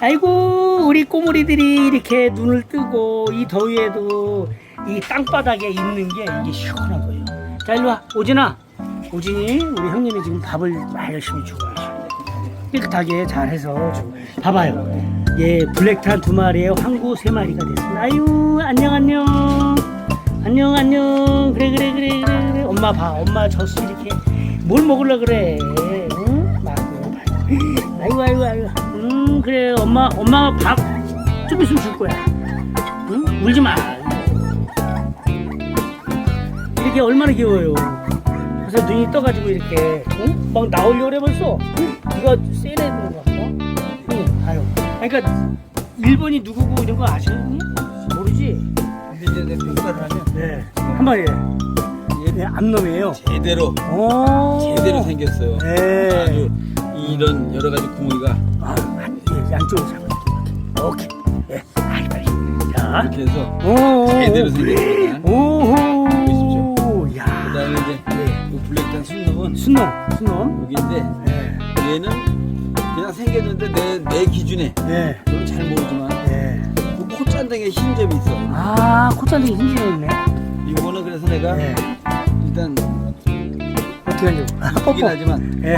아이고 우리 꼬물이들이 이렇게 눈을 뜨고 이 더위에도 이 땅바닥에 있는 게 이게 시원한 거예요. 자 일로 와 오진아. 오진이 우리 형님이 지금 밥을 열심히 주고. 깨끗하게 잘해서 지금 봐봐요. 예 블랙탄 두 마리에 황구 세 마리가 됐습니다. 아유 안녕 안녕 안녕 안녕 그래 그래 그래 그래 그래 엄마 봐 엄마 젖을 이렇게 뭘 먹으려 그래 아이고 음 그래. 엄마 엄마 밥좀 있으면 줄 거야. 응? 울지 마. 이렇게 얼마나 귀여워요. 그래서 눈이 떠가지고 이렇게 응? 막 나오려고 그래 벌써. 이거 세레는 거 같아. 응 아유. 그러니까 일본이 누구고 이런 거 아시니? 모르지? 이제 내 평가를 하면 네. 한마리 네, 암놈이에요. 제대로 오 제대로 생겼어요. 네. 아주 이런 여러 가지 구멍이가 아, 예, 양쪽으로 잡아 오케이 예 빨리 빨리 자 이렇게 해서 오, 제대로 생겼습니다. 오호. 보이십시오? 야. 그다음에 이제 네. 이 블랙탄 순놈은 순놈, 순놈. 여기인데 예. 얘는 그냥 생겼는데 내, 내 기준에 예. 저는 잘 모르지만 예. 그 콧잔등에 흰 점이 있어. 아, 콧잔등이 흰지가 있네. 이거는 그래서 내가 예. 일단 어떻게 하려고? 이긴 하지만 예.